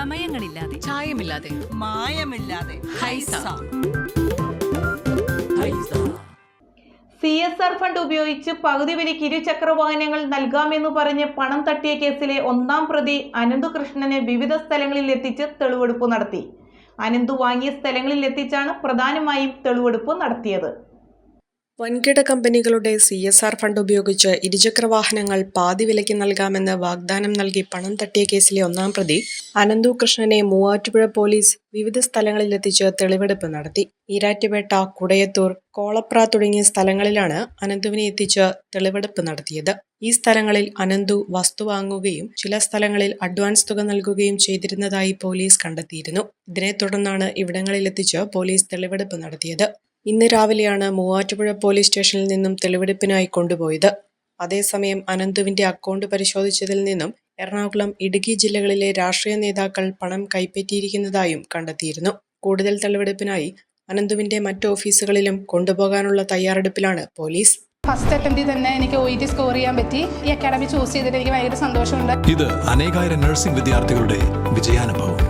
ചമയങ്ങളില്ലാതെ ചായമില്ലാതെ. മായമില്ലാതെ. ഹൈസ. സി എസ് ആർ ഫണ്ട് ഉപയോഗിച്ച് പകുതി വിലയ്ക്ക് ഇരുചക്ര വാഹനങ്ങൾ നൽകാമെന്ന് പറഞ്ഞ് പണം തട്ടിയ കേസിലെ ഒന്നാം പ്രതി അനന്തുകൃഷ്ണനെ വിവിധ സ്ഥലങ്ങളിൽ എത്തിച്ച് തെളിവെടുപ്പ് നടത്തി. അനന്തു വാങ്ങിയ സ്ഥലങ്ങളിൽ എത്തിച്ചാണ് പ്രധാനമായും തെളിവെടുപ്പ് നടത്തിയത്. വൻകിട കമ്പനികളുടെ സി എസ് ആർ ഫണ്ട് ഉപയോഗിച്ച് ഇരുചക്ര വാഹനങ്ങൾ പാതി വിലയ്ക്ക് നൽകാമെന്ന് വാഗ്ദാനം നൽകി പണം തട്ടിയ കേസിലെ ഒന്നാം പ്രതി അനന്തു കൃഷ്ണനെ മൂവാറ്റുപുഴ പോലീസ് വിവിധ സ്ഥലങ്ങളിലെത്തിച്ച് തെളിവെടുപ്പ് നടത്തി. ഈരാറ്റുപേട്ട കുടയത്തൂർ കോളപ്ര തുടങ്ങിയ സ്ഥലങ്ങളിലാണ് അനന്തുവിനെ എത്തിച്ച് തെളിവെടുപ്പ് നടത്തിയത്. ഈ സ്ഥലങ്ങളിൽ അനന്തു വസ്തു വാങ്ങുകയും ചില സ്ഥലങ്ങളിൽ അഡ്വാൻസ് തുക നൽകുകയും ചെയ്തിരുന്നതായി പോലീസ് കണ്ടെത്തിയിരുന്നു. ഇതിനെ തുടർന്നാണ് ഇവിടങ്ങളിലെത്തിച്ച് പോലീസ് തെളിവെടുപ്പ് നടത്തിയത്. ഇന്ന് രാവിലെയാണ് മൂവാറ്റുപുഴ പോലീസ് സ്റ്റേഷനിൽ നിന്നും തെളിവെടുപ്പിനായി കൊണ്ടുപോയത്. അതേസമയം അനന്തുവിന്റെ അക്കൗണ്ട് പരിശോധിച്ചതിൽ നിന്നും എറണാകുളം ഇടുക്കി ജില്ലകളിലെ രാഷ്ട്രീയ നേതാക്കൾ പണം കൈപ്പറ്റിയിരിക്കുന്നതായും കണ്ടെത്തിയിരുന്നു. കൂടുതൽ തെളിവെടുപ്പിനായി അനന്തുവിന്റെ മറ്റ് ഓഫീസുകളിലും കൊണ്ടുപോകാനുള്ള തയ്യാറെടുപ്പിലാണ് പോലീസ്. ഫസ്റ്റ് അറ്റംപ്റ്റിൽ തന്നെ എനിക്ക് ഒ ഇ ടി സ്കോർ ചെയ്യാൻ പറ്റി. ഈ അക്കാഡമി ചൂസ് ചെയ്തിട്ട് എനിക്ക് ഭയങ്കര സന്തോഷമുണ്ട്. ഇത് അനേകായിരം നഴ്സിംഗ് വിദ്യാർത്ഥികളുടെ വിജയാനുഭവം.